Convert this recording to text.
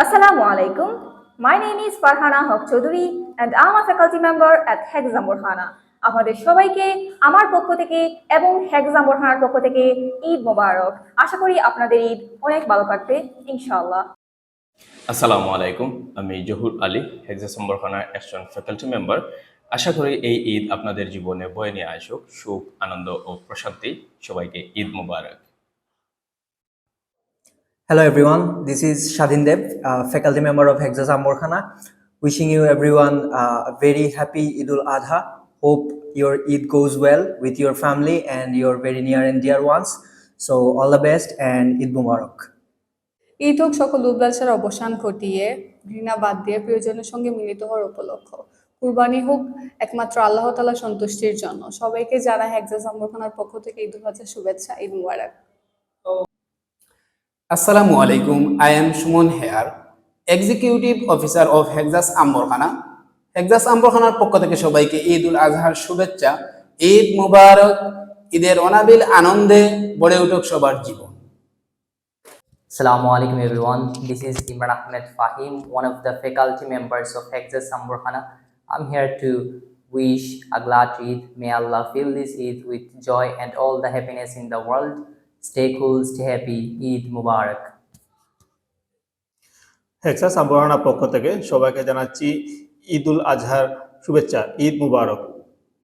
Assalamu alaikum. My name is Farhana Haq Chaudhary and I'm a faculty member at Hexam Burhana. আপনাদের সবাইকে, আমার পক্ষ থেকে এবং হেক্সাম বোরহানার পক্ষ থেকে ঈদ মোবারক। আশা করি আপনাদের ঈদ অনেক ভালো কাটবে, ইনশাআল্লাহ। আসসালামু আলাইকুম। আমি জহুর আলী হেক্সাসম্বর খানার একজন ফ্যাকাল্টি মেম্বার আশা করি এই ঈদ আপনাদের জীবনে বয়ে নিয়ে আসুক। সুখ, আনন্দ ও প্রশান্তি। সবাইকে ঈদ মুবারক। Hello everyone, this is Shadin Dev, uh, faculty member of Hexas Amborkhana. Wishing you everyone uh, a very happy Eid ul Adha. Hope your Eid goes well with your family and your very near and dear ones. So all the best and Eid Mubarak. Eid হোক সকল উল্লাসের অবসান ঘটিয়ে ঘৃণা বাদ দিয়ে প্রিয়জনের সঙ্গে মিলিত হওয়ার উপলক্ষ কুরবানি হোক একমাত্র আল্লাহ তালা সন্তুষ্টির জন্য সবাইকে যারা হেক্সাস আম্বরখানার পক্ষ থেকে ঈদ উল আজহার শুভেচ্ছা ঈদ মুবারক Assalamu alaikum. I am Shumon Hear, Executive Officer of Hexas Amborkhana. Hexas Amborkhanar পক্ষ থেকে সবাইকে ঈদ উল আজহার শুভেচ্ছা ঈদ মুবারক ঈদের অনাবিল আনন্দে গড়ে উঠুক সবার জীবন Assalamu alaikum everyone. This is Imran Ahmed Fahim, one of the faculty members of Hexas Samburkhana. I'm here to wish a glad Eid. May Allah fill this Eid with joy and all the happiness in the world. Stay cool, stay happy. Eid Mubarak. Hexa আবহাওয়ার পক্ষ থেকে সবাইকে জানাচ্ছি ঈদ উল আজহার শুভেচ্ছা ঈদ মুবারক